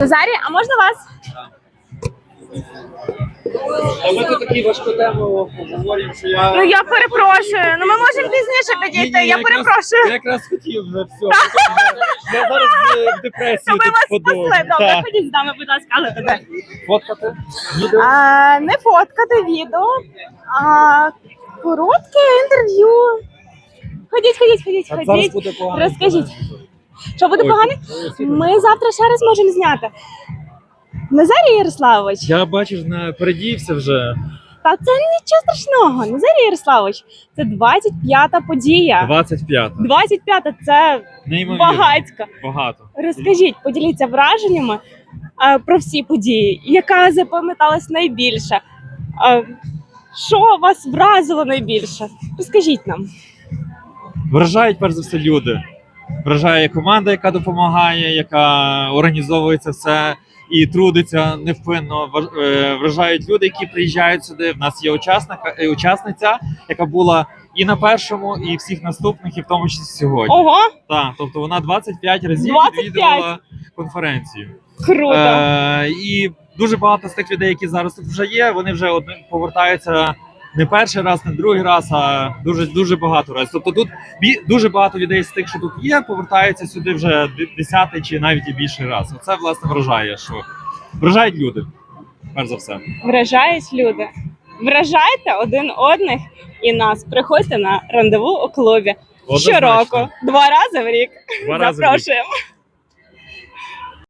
Назарі, а можна вас? Ми тут такі важку тему обговорюємо, що я. Ну я перепрошую. Ну ми можемо пізніше Ні, підійти. ні, Я якраз- перепрошую. Я якраз хотів вже все. Я зараз в депресію Ми тут вас спасли. Добре, Так. ходіть з нами, будь ласка, але туди. Фоткати? Відео? А, не фоткати відео, а коротке інтерв'ю. Ходіть, ходіть, ходіть, А зараз ходіть. буде погано. Розкажіть. Що буде погане? Ми завтра ще раз можемо зняти. Назарій Ярославович, Я бачиш, передівся вже. та це нічого страшного. Назарій Ярославович, це 25-та подія. 25. 25-та це Неймовірно. багатько. Багато. Розкажіть, поділіться враженнями а, про всі події, яка запам'яталась найбільше. А, що вас вразило найбільше? Розкажіть нам. Вражають перш за все люди. Вражає команда, яка допомагає, яка організовує це все і трудиться невпинно. Е, Вражають люди, які приїжджають сюди. В нас є учасника, е, учасниця, яка була і на першому, і всіх наступних, і в тому числі сьогодні. Ого, Так, тобто вона 25 разів 25? відвідувала конференцію. круто! Е, і дуже багато з тих людей, які зараз тут вже є, вони вже одним повертаються не перший раз, не другий раз, а дуже дуже багато разів. Тобто тут дуже багато людей з тих, що тут є, повертаються сюди вже десятий чи навіть і більший раз. Оце власне вражає, що вражають люди. Перш за все. Вражають люди. Вражайте один одних і нас. Приходьте на рандеву у клубі. Однозначно. Щороку, два рази в рік. Два рази в рік. Запрошуємо.